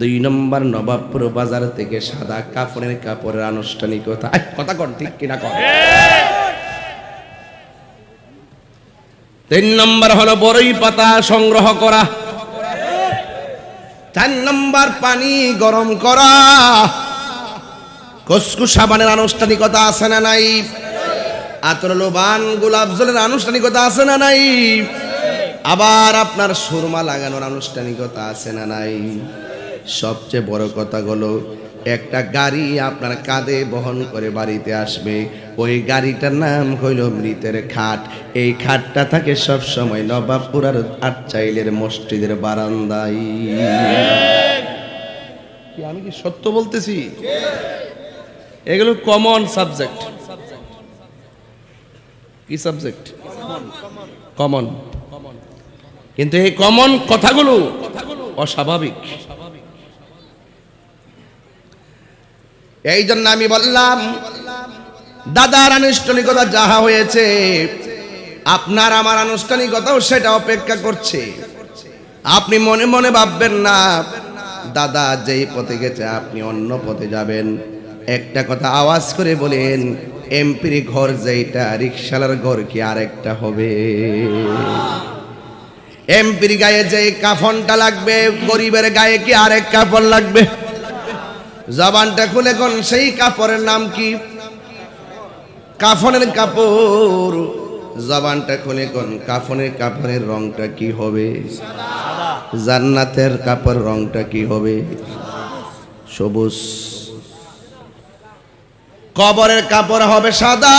দুই নম্বর নবাবপুর বাজার থেকে সাদা কাপড়ের কাপড়ের আনুষ্ঠানিকতা। কথা কর ঠিক কিনা কর তিন নম্বর হলো বড়ই পাতা সংগ্রহ করা। চার নম্বর পানি গরম করা। কসকু সাবানের আনুষ্ঠানিকতা আছে না নাই? আতর লোবান গোলাপ জলের আনুষ্ঠানিকতা আছে না নাই? আবার আপনার সুরমা লাগানোর আনুষ্ঠানিকতা আছে না নাই? সবচেয়ে বড় কথা হলো, একটা গাড়ি আপনার কাঁধে বহন করে বাড়িতে আসবে। ওই গাড়িটার নাম হইল মৃতের খাট। এই খাটটা থাকে সব সময় নবাবপুরার আটচাইলের মসজিদের বারান্দায়। আমি কি সত্য বলতেছি? এগুলো কমন সাবজেক্ট কি সাবজেক্ট কমন কিন্তু এই কমন কথাগুলো অস্বাভাবিক। এই জন্য আমি বললাম, দাদার আনুষ্ঠানিকতা যাহা হয়েছে, আপনার আমার আনুষ্ঠানিকতাও সেটা অপেক্ষা করছে। আপনি মনে মনে ভাববেন না, দাদা যেই পথে গেছে আপনি অন্য পথে যাবেন। একটা কথা আওয়াজ করে বলেন, এমপির ঘর যেইটা রিক্সালার ঘর কি আরেকটা হবে? এমপির গায়ে যে কাফনটা লাগবে, গরিবের গায়ে কি আরেক কাপড় লাগবে? জবানটা খুলে কোন সেই কাপড়ের নাম কি? কাফনের কাপড়। জবানটা খুলে কোন কাফনের কাপড়ের রংটা কি হবে? জান্নাতের কাপড় রংটা কি হবে? সবুজ। কবরের কাপড় হবে সাদা।